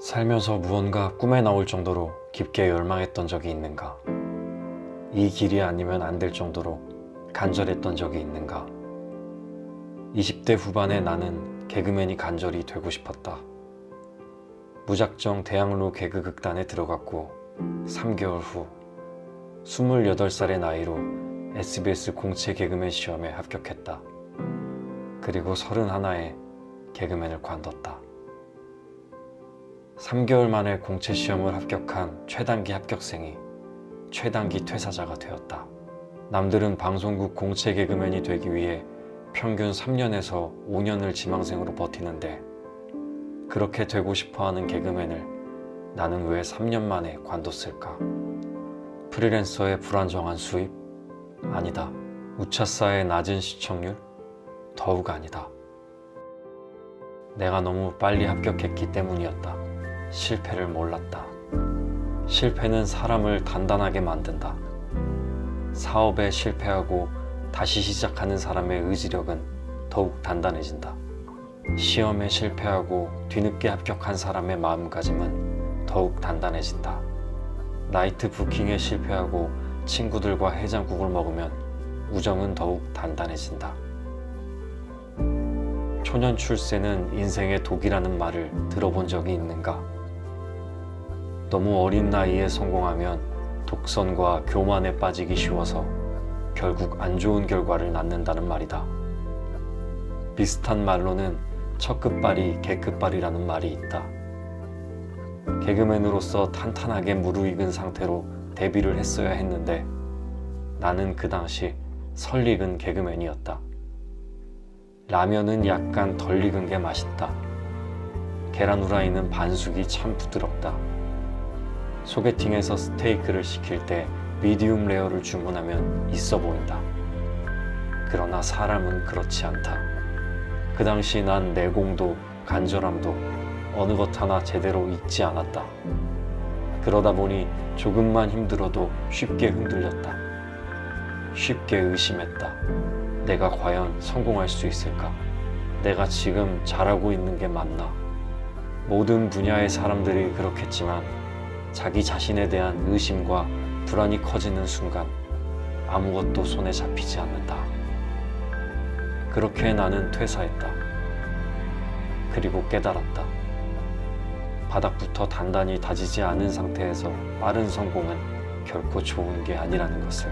살면서 무언가 꿈에 나올 정도로 깊게 열망했던 적이 있는가? 이 길이 아니면 안 될 정도로 간절했던 적이 있는가? 20대 후반에 나는 개그맨이 간절히 되고 싶었다. 무작정 대학로 개그극단에 들어갔고 3개월 후 28살의 나이로 SBS 공채 개그맨 시험에 합격했다. 그리고 31에 개그맨을 관뒀다. 3개월 만에 공채 시험을 합격한 최단기 합격생이 최단기 퇴사자가 되었다. 남들은 방송국 공채 개그맨이 되기 위해 평균 3년에서 5년을 지망생으로 버티는데 그렇게 되고 싶어 하는 개그맨을 나는 왜 3년 만에 관뒀을까? 프리랜서의 불안정한 수입? 아니다. 우차사의 낮은 시청률? 더욱 아니다. 내가 너무 빨리 합격했기 때문이었다. 실패를 몰랐다. 실패는 사람을 단단하게 만든다. 사업에 실패하고 다시 시작하는 사람의 의지력은 더욱 단단해진다. 시험에 실패하고 뒤늦게 합격한 사람의 마음가짐은 더욱 단단해진다. 나이트 부킹에 실패하고 친구들과 해장국을 먹으면 우정은 더욱 단단해진다. 초년 출세는 인생의 독이라는 말을 들어본 적이 있는가? 너무 어린 나이에 성공하면 독선과 교만에 빠지기 쉬워서 결국 안 좋은 결과를 낳는다는 말이다. 비슷한 말로는 첫 끝발이 개끝발이라는 말이 있다. 개그맨으로서 탄탄하게 무르익은 상태로 데뷔를 했어야 했는데 나는 그 당시 설익은 개그맨이었다. 라면은 약간 덜 익은 게 맛있다. 계란 후라이는 반숙이 참 부드럽다. 소개팅에서 스테이크를 시킬 때 미디움 레어를 주문하면 있어 보인다. 그러나 사람은 그렇지 않다. 그 당시 난 내공도 간절함도 어느 것 하나 제대로 익지 않았다. 그러다 보니 조금만 힘들어도 쉽게 흔들렸다. 쉽게 의심했다. 내가 과연 성공할 수 있을까? 내가 지금 잘하고 있는 게 맞나? 모든 분야의 사람들이 그렇겠지만 자기 자신에 대한 의심과 불안이 커지는 순간 아무것도 손에 잡히지 않는다. 그렇게 나는 퇴사했다. 그리고 깨달았다. 바닥부터 단단히 다지지 않은 상태에서 빠른 성공은 결코 좋은 게 아니라는 것을.